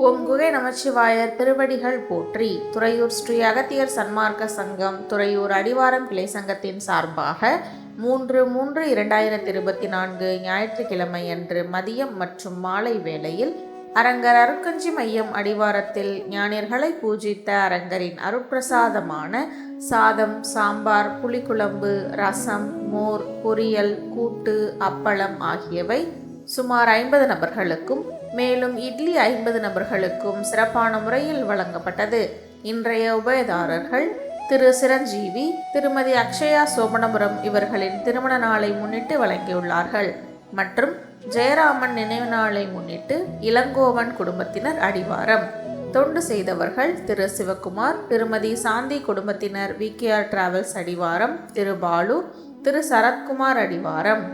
ஓம் குகை நமச்சிவாயர் திருவடிகள் போற்றி துறையூர் ஸ்ரீ அகத்தியர் சன்மார்க்க சங்கம் துறையூர் அடிவாரம் கிளை சங்கத்தின் சார்பாக மூன்று மூன்று இரண்டாயிரத்தி இருபத்தி நான்கு ஞாயிற்றுக்கிழமை அன்று மதியம் மற்றும் மாலை வேளையில் அரங்கர் அருக்கஞ்சி மையம் அடிவாரத்தில் ஞானியர்களை பூஜித்த அரங்கரின் அருட்பிரசாதமான சாதம் சாம்பார் புளிக்குழம்பு ரசம் மோர் பொரியல் கூட்டு அப்பளம் ஆகியவை சுமார் ஐம்பது நபர்களுக்கும் மேலும் இட்லி ஐம்பது நபர்களுக்கும் சிறப்பான முறையில் வழங்கப்பட்டது. இன்றைய உபயதாரர்கள் திரு. சிரஞ்சீவி திருமதி அக்ஷயா சோமனபுரம் இவர்களின் திருமண நாளை முன்னிட்டு வழங்கியுள்ளார்கள். மற்றும் ஜெயராமன் நினைவு நாளை முன்னிட்டு இளங்கோவன் குடும்பத்தினர் அடிவாரம். தொண்டு செய்தவர்கள் திரு. சிவகுமார் திருமதி சாந்தி குடும்பத்தினர் விகேஆர் டிராவல்ஸ் அடிவாரம் திரு. பாலு திரு. சரத்குமார் அடிவாரம்.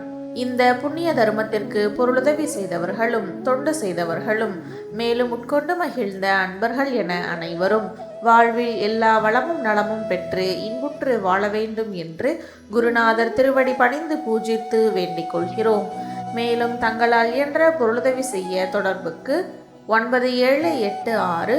இந்த புண்ணிய தர்மத்திற்கு பொருளுதவி செய்தவர்களும் தொண்டு செய்தவர்களும் மேலும் உட்கொண்டு மகிழ்ந்த அன்பர்கள் என அனைவரும் வாழ்வில் எல்லா வளமும் நலமும் பெற்று இன்புற்று வாழ வேண்டும் என்று குருநாதர் திருவடி பணிந்து பூஜித்து வேண்டிக் கொள்கிறோம். மேலும் தங்களால் இயன்ற பொருளுதவி செய்ய தொடர்புக்கு ஒன்பது ஏழு எட்டு ஆறு